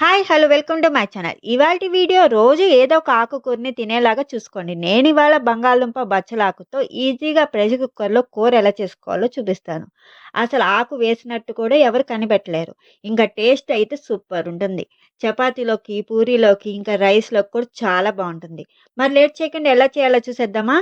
Hi hello welcome to my channel. ఇవాల్టి video రోజు ఏదో ఒక ఆకుకూరని తినేలాగా చూసుకోండి. నేను ఇవాళ బంగాళదుంప బచ్చలాకుతో ఈజీగా ప్రెషర్ కుక్కర్లో కూర ఎలా చేసుకోవాలో చూపిస్తాను. అసలు ఆకు వేసినట్టు కూడా ఎవరు కనిపెట్టలేరు. ఇంకా టేస్ట్ అయితే సూపర్ ఉంటుంది. చపాతీలోకి పూరీలోకి ఇంకా రైస్లోకి కూడా చాలా బాగుంటుంది. మరి లేట్ చేయకుండా ఎలా చేయాలో చూసేద్దామా?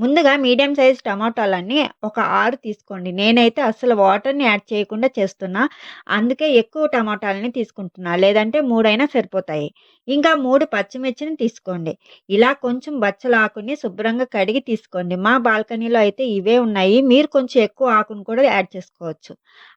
ముందుగా మీడియం సైజ్ టమాటాలన్నీ ఒక ఆరు తీసుకోండి. నేనైతే అసలు వాటర్ని యాడ్ చేయకుండా చేస్తున్నా. అందుకే ఎక్కువ టమాటాలని తీసుకుంటున్నా. లేదంటే మూడైనా సరిపోతాయి. ఇంకా మూడు పచ్చిమిర్చిని తీసుకోండి. ఇలా కొంచెం బచ్చల ఆకుని శుభ్రంగా కడిగి తీసుకోండి. మా బాల్కనీలో అయితే ఇవే ఉన్నాయి. మీరు కొంచెం ఎక్కువ ఆకును కూడా యాడ్ చేసుకోవచ్చు.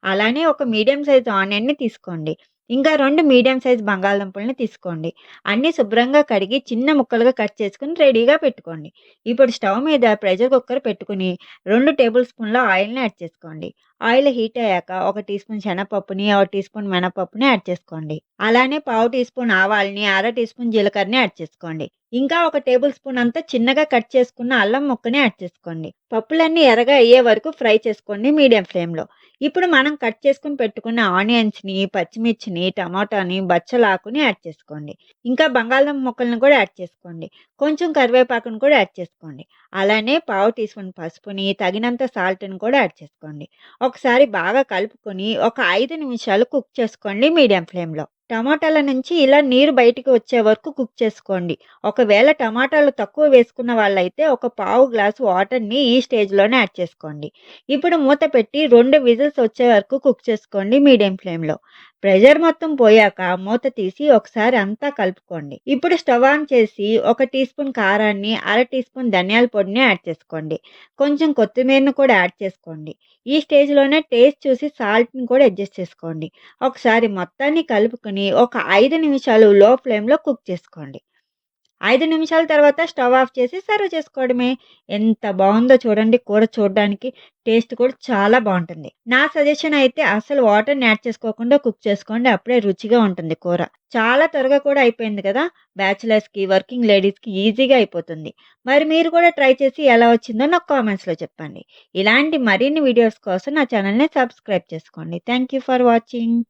అలానే ఒక మీడియం సైజ్ ఆనియన్ని తీసుకోండి. ఇంకా రెండు మీడియం సైజ్ బంగాళదుంపల్ని తీసుకోండి. అన్నీ శుభ్రంగా కడిగి చిన్న ముక్కలుగా కట్ చేసుకుని రెడీగా పెట్టుకోండి. ఇప్పుడు స్టవ్ మీద ప్రెషర్ కుక్కర్ పెట్టుకుని రెండు టేబుల్ స్పూన్ల ఆయిల్ని యాడ్ చేసుకోండి. ఆయిల్ హీట్ అయ్యాక ఒక టీ స్పూన్ శనగపప్పుని ఒక టీ స్పూన్ మినపప్పుని యాడ్ చేసుకోండి. అలానే పావు టీ స్పూన్ ఆవాల్ని అర టీ స్పూన్ జీలకర్రని యాడ్ చేసుకోండి. ఇంకా ఒక టేబుల్ స్పూన్ అంతా చిన్నగా కట్ చేసుకున్న అల్లం ముక్కని యాడ్ చేసుకోండి. పప్పులన్నీ ఎర్రగా అయ్యే వరకు ఫ్రై చేసుకోండి మీడియం ఫ్లేమ్లో. ఇప్పుడు మనం కట్ చేసుకుని పెట్టుకున్న ఆనియన్స్ని పచ్చిమిర్చిని టమాటాని బచ్చలాకుని యాడ్ చేసుకోండి. ఇంకా బంగాళదుంప ముక్కలను కూడా యాడ్ చేసుకోండి. కొంచెం కరివేపాకును కూడా యాడ్ చేసుకోండి. అలానే పావు టీ స్పూన్ పసుపుని తగినంత సాల్ట్ని కూడా యాడ్ చేసుకోండి. ఒకసారి బాగా కలుపుకొని ఒక ఐదు నిమిషాలు కుక్ చేసుకోండి మీడియం ఫ్లేమ్లో. టమాటాల నుంచి ఇలా నీరు బయటికి వచ్చే వరకు కుక్ చేసుకోండి. ఒకవేళ టమాటాలు తక్కువ వేసుకున్న వాళ్ళైతే ఒక పావు గ్లాసు వాటర్ని ఈ స్టేజ్లోనే యాడ్ చేసుకోండి. ఇప్పుడు మూత పెట్టి రెండు విజిల్స్ వచ్చే వరకు కుక్ చేసుకోండి మీడియం ఫ్లేమ్లో. ప్రెషర్ మొత్తం పోయాక మూత తీసి ఒకసారి అంతా కలుపుకోండి. ఇప్పుడు స్టవ్ ఆన్ చేసి ఒక టీ స్పూన్ కారాన్ని అర టీ స్పూన్ ధనియాల పొడిని యాడ్ చేసుకోండి. కొంచెం కొత్తిమీరను కూడా యాడ్ చేసుకోండి. ఈ స్టేజ్లోనే టేస్ట్ చూసి సాల్ట్ని కూడా అడ్జస్ట్ చేసుకోండి. ఒకసారి మొత్తాన్ని కలుపుకొని ఒక ఐదు నిమిషాలు లో ఫ్లేమ్లో కుక్ చేసుకోండి. ఐదు నిమిషాల తర్వాత స్టవ్ ఆఫ్ చేసి సర్వ్ చేసుకోవడమే. ఎంత బాగుందో చూడండి కూర చూడడానికి. టేస్ట్ కూడా చాలా బాగుంటుంది. నా సజెషన్ అయితే అసలు వాటర్ని యాడ్ చేసుకోకుండా కుక్ చేసుకోండి. అప్పుడే రుచిగా ఉంటుంది కూర. చాలా త్వరగా కూడా అయిపోయింది కదా. బ్యాచిలర్స్కి వర్కింగ్ లేడీస్కి ఈజీగా అయిపోతుంది. మరి మీరు కూడా ట్రై చేసి ఎలా వచ్చిందో నాకు కామెంట్స్లో చెప్పండి. ఇలాంటి మరిన్ని వీడియోస్ కోసం నా ఛానల్ని సబ్స్క్రైబ్ చేసుకోండి. Thank you for watching.